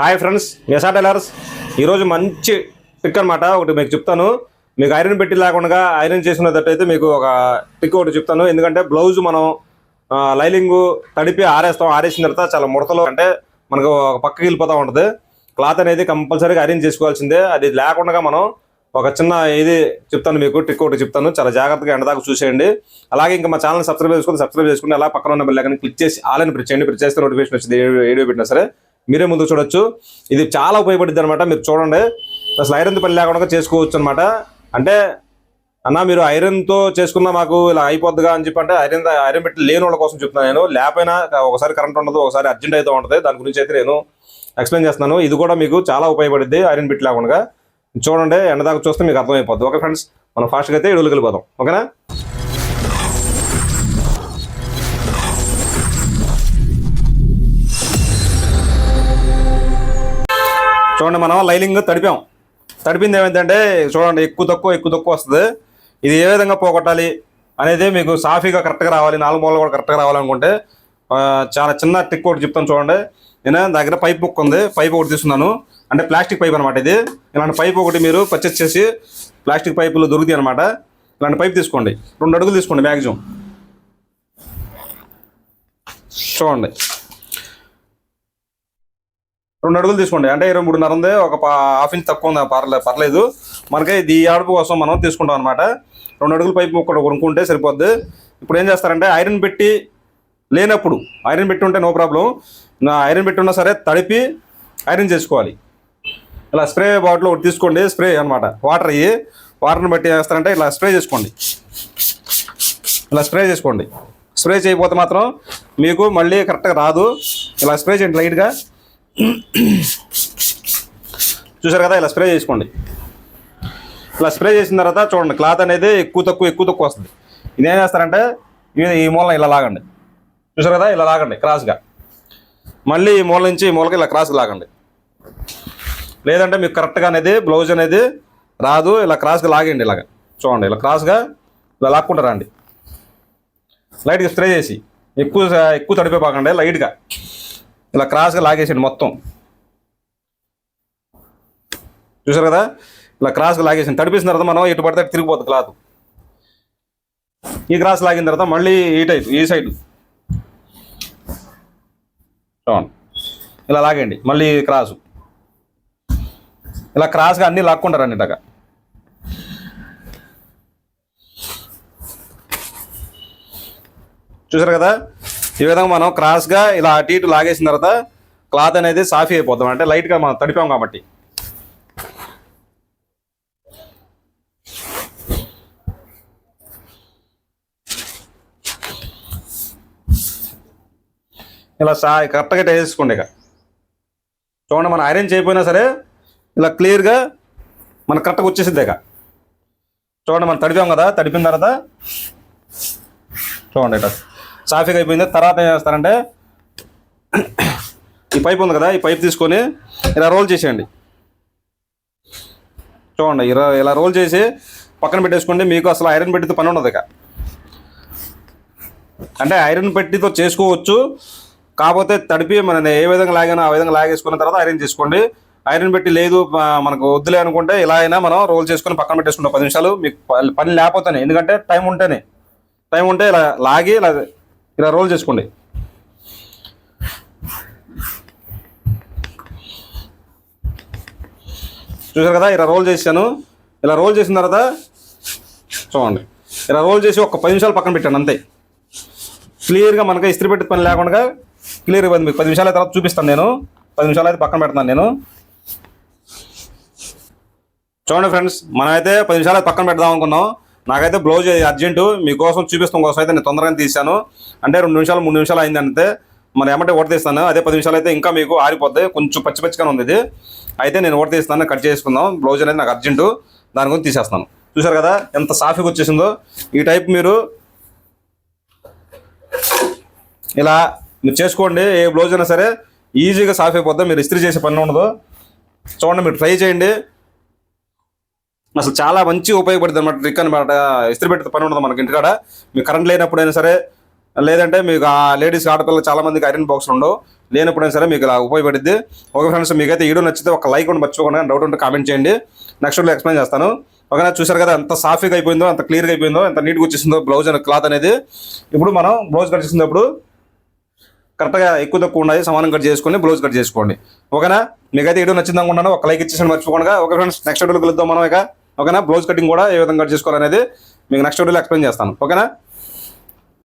Hi friends ఎసా tailors. ఈరోజు మంచి trick అనమాట ఒకటి మీకు చెప్తాను. మీకు ఐరన్ పెట్టి లేకుండా ఐరన్ చేసుకునేటట్టయితే మీకు ఒక ట్రిక్ ఒకటి చెప్తాను. ఎందుకంటే బ్లౌజ్ మనం లైలింగు తడిపి ఆరేస్తాం. ఆరేసిన తర్వాత చాలా ముడతలు అంటే మనకు ఒక పక్కకి వెళ్ళిపోతూ ఉంటుంది. క్లాత్ అనేది కంపల్సరీగా ఐరన్ చేసుకోవాల్సిందే. అది లేకుండా మనం ఒక చిన్న ఇది చెప్తాను మీకు ట్రిక్ ఒకటి చెప్తాను. చాలా జాగ్రత్తగా ఎండదాకా చూసేయండి. అలాగే ఇంకా మా ఛానల్ సబ్స్క్రైబ్ చేసుకుని సబ్స్క్రైబ్ చేసుకుని అలా పక్కన ఉన్న బెల్ క్లిక్ చేసి ఆలని ప్రెస్ చేయండి. ప్రెస్ చేస్తే నోటిఫికేషన్ వచ్చింది. ఏ వీడియో పెట్టినా సరే మీరే ముందు చూడొచ్చు. ఇది చాలా ఉపయోగపడుతుంది అనమాట మీరు చూడండి. అసలు ఐరన్ పని లేకుండా చేసుకోవచ్చు అనమాట అంటే అన్న మీరు ఐరన్తో చేసుకున్న మాకు ఇలా అయిపోద్దిగా అని చెప్పి అంటే ఐరన్ ఐరన్ పెట్టి లేని వాళ్ళ కోసం చెప్తున్నాను నేను. లేకపోయినా ఒకసారి కరెంట్ ఉండదు ఒకసారి అర్జెంట్ అయితే ఉంటుంది. దాని గురించి అయితే నేను ఎక్స్ప్లెయిన్ చేస్తున్నాను. ఇది కూడా మీకు చాలా ఉపయోగపడుద్ది ఐరన్ పెట్టి లేకుండా. చూడండి ఎండ దాకా చూస్తే మీకు అర్థమైపోద్ది. ఓకే ఫ్రెండ్స్ మనం ఫాస్ట్గా అయితే ఇడుగులు వెళ్ళిపోదాం. ఓకేనా? చూడండి మనం లైలింగ్ తడిపాం. తడిపింది ఏమైందంటే చూడండి ఎక్కువ తక్కువ ఎక్కువ తక్కువ వస్తుంది. ఇది ఏ విధంగా పోగొట్టాలి అనేది మీకు సాఫీగా కరెక్ట్గా రావాలి నాలుగు మూలలు కూడా కరెక్ట్గా రావాలనుకుంటే చాలా చిన్న ట్రిక్ ఒకటి చెప్తాను చూడండి. నేను దగ్గర పైప్ బుక్ ఉంది పైప్ ఒకటి తీసుకున్నాను అంటే ప్లాస్టిక్ పైప్ అనమాట ఇది. ఇలాంటి పైప్ ఒకటి మీరు పర్చేస్ చేసి ప్లాస్టిక్ పైపులు దొరుకుతాయి అనమాట ఇలాంటి పైప్ తీసుకోండి. రెండు అడుగులు తీసుకోండి మ్యాక్సిమం చూడండి. రెండు అడుగులు తీసుకోండి. అంటే ఇరవై మూడున్నర ఉంది. ఒక హాఫ్ ఇంచ్ తక్కువ ఉంది. పర్లేదు పర్లేదు. మనకి ఇది ఈ ఆడుపు కోసం మనం తీసుకుంటాం అనమాట రెండు అడుగులు పైపు ఒకటి కొనుక్కుంటే సరిపోద్ది. ఇప్పుడు ఏం చేస్తారంటే ఐరన్ పెట్టి లేనప్పుడు ఐరన్ పెట్టి ఉంటే నో ప్రాబ్లం. ఐరన్ పెట్టి ఉన్నా సరే తడిపి ఐరన్ చేసుకోవాలి. ఇలా స్ప్రే బాటిల్ ఒకటి తీసుకోండి. స్ప్రే అనమాట వాటర్ అయ్యి వాటర్ని బట్టి చేస్తారంటే ఇలా స్ప్రే చేసుకోండి. ఇలా స్ప్రే చేసుకోండి. స్ప్రే చేయకపోతే మాత్రం మీకు మళ్ళీ కరెక్ట్గా రాదు. ఇలా స్ప్రే చేయండి లైట్గా. చూసారు కదా ఇలా స్ప్రే చేసుకోండి. ఇలా స్ప్రే చేసిన తర్వాత చూడండి క్లాత్ అనేది ఎక్కువ తక్కువ ఎక్కువ తక్కువ వస్తుంది. ఇదేం చేస్తారంటే ఈ మూలన ఇలా లాగండి. చూసారు కదా ఇలా లాగండి క్రాస్గా మళ్ళీ ఈ మూల నుంచి ఈ మూలకి ఇలా క్రాస్ లాగండి. లేదంటే మీకు కరెక్ట్గా అనేది బ్లౌజ్ అనేది రాదు ఇలా క్రాస్గా లాగండి ఇలాగ. చూడండి ఇలా క్రాస్గా ఇలా లాక్కుంటారా రండి. లైట్గా స్ప్రే చేసి ఎక్కువ ఎక్కువ తడిపే పాకండి లైట్గా ఇలా క్రాస్గా లాగేసాడు మొత్తం. చూసారు కదా? ఇలా క్రాస్గా లాగేసింది తడిపేసిన తర్వాత మనం ఎటు పడితే అటు తిరిగిపోతుంది క్లాత్. ఈ క్రాస్ లాగిన తర్వాత మళ్ళీ ఈ టైప్ ఈ సైడ్. చూడండి ఇలా లాగండి మళ్ళీ క్రాసు. ఇలా క్రాస్గా అన్నీ లాక్కుంటారండి ఇలాగా చూసారు కదా? ఈ విధంగా మనం క్రాస్గా ఇలా అటు ఇటు లాగేసిన తర్వాత క్లాత్ అనేది సాఫీ అయిపోతాం. అంటే లైట్గా మనం తడిపాం కాబట్టి. ఇలా సా కరెక్ట్గా టేసుకోండి ఇక. చూడండి మనం ఐరన్ చేయకపోయినా సరే ఇలా క్లియర్గా మన కరెక్ట్గా వచ్చేసింది ఇక. చూడండి మనం తడిపాం కదా తడిపిన తర్వాత చూడండి ఇట్లా ట్రాఫిక్ అయిపోయింది. తర్వాత ఏం చేస్తారంటే ఈ పైప్ ఉంది కదా ఈ పైప్ తీసుకొని ఇలా రోల్ చేసేయండి. చూడండి ఇలా ఇలా రోల్ చేసి పక్కన పెట్టేసుకోండి. మీకు అసలు ఐరన్ పెట్టితో పని ఉండదు ఇక. అంటే ఐరన్ పెట్టితో చేసుకోవచ్చు. కాకపోతే తడిపి మన ఏ విధంగా లాగానో ఆ విధంగా లాగేసుకున్న తర్వాత ఐరన్ చేసుకోండి ఐరన్ పెట్టి లేదు మనకు వద్దులే అనుకుంటే ఇలా అయినా మనం రోల్ చేసుకొని పక్కన పెట్టేసుకుంటాం. పది నిమిషాలు మీకు పని లేకపోతేనే. ఎందుకంటే టైం ఉంటేనే. టైం ఉంటే ఇలా లాగి ఇలా ఇలా రోల్ చేసుకోండి. చూసారు కదా ఇలా రోల్ చేశాను. ఇలా రోల్ చేసిన తర్వాత చూడండి. ఇలా రోల్ చేసి ఒక పది నిమిషాలు పక్కన పెట్టాను అంతే. క్లియర్గా మనకి ఇస్త్రీ పెట్టే పని లేకుండా క్లియర్గా మీకు పది నిమిషాల తర్వాత చూపిస్తాను నేను. పది నిమిషాలు అయితే పక్కన పెడతాను నేను. చూడండి ఫ్రెండ్స్ మనమైతే పది నిమిషాలు పక్కన పెడదాం అనుకున్నాం. నాకైతే బ్లౌజ్ అర్జెంటు మీకోసం చూపిస్తాం కోసం అయితే నేను తొందరగా తీశాను. అంటే రెండు నిమిషాలు మూడు నిమిషాలు అయిందంటే మరి ఏమంటే ఓట తీస్తాను. అదే పది నిమిషాలు అయితే ఇంకా మీకు ఆరిపోద్ది. కొంచెం పచ్చి పచ్చిగానే ఉంది ఇది. అయితే నేను ఓట తీస్తాను కట్ చేసుకుందాం. బ్లౌజ్ అనేది నాకు అర్జెంటు. దాని గురించి తీసేస్తాను. చూసారు కదా ఎంత సాఫీగా వచ్చేసిందో. ఈ టైప్ మీరు ఇలా మీరు చేసుకోండి. ఏ బ్లౌజ్ అయినా సరే ఈజీగా సాఫ్ అయిపోద్ది మీరు ఇస్త్రీ చేసే పని ఉండదు. చూడండి మీరు ట్రై చేయండి. అసలు చాలా మంచి ఉపయోగపడుతుంది అనమాట ట్రిక్ అనమాట ఇస్త్రీ పెట్టే పని ఉండదు మనకి ఇంటికాడ. మీకు కరెంట్ లేనప్పుడైనా సరే లేదంటే మీకు ఆ లేడీస్ ఆడపిల్లలు చాలా మందికి ఐరన్ బాక్స్ ఉండవు. లేనప్పుడైనా సరే మీకు ఇలా ఉపయోగపడుద్ది. ఓకే ఫ్రెండ్స్ మీకైతే వీడియో నచ్చితే ఒక లైక్ ఉండి మర్చిపోకుండా డౌట్ ఉంటే కామెంట్ చేయండి. నెక్స్ట్ వీడియో ఎక్స్ప్లెయిన్ చేస్తాను. ఓకేనా చూసారు కదా ఎంత సాఫీగా అయిపోయిందో అంత క్లియర్గా అయిపోయిందో ఎంత నీట్గా వచ్చేసిందో బ్లౌజ్ అనే క్లాత్ అనేది. ఇప్పుడు మనం బ్లౌజ్ కట్ చేసినప్పుడు కరెక్ట్గా ఎక్కువ తక్కువ ఉండాలి సమానం కట్ చేసుకొని బ్లౌజ్ కట్ చేసుకోండి. ఓకేనా మీకైతే వీడియో నచ్చింది అనుకుంటాను ఒక లైక్ ఇచ్చేసి మర్చిపోకుండా. ఓకే ఫ్రెండ్స్ నెక్స్ట్ వీడియోలో కలుద్దాం మనం ఇక. ఓకేనా? బ్లౌజ్ కటింగ్ కూడా ఏ విధంగా కట్ చేసుకోవాలనేది మీకు నెక్స్ట్ వీడియోలో ఎక్స్ప్లెయిన్ చేస్తాను. ఓకేనా?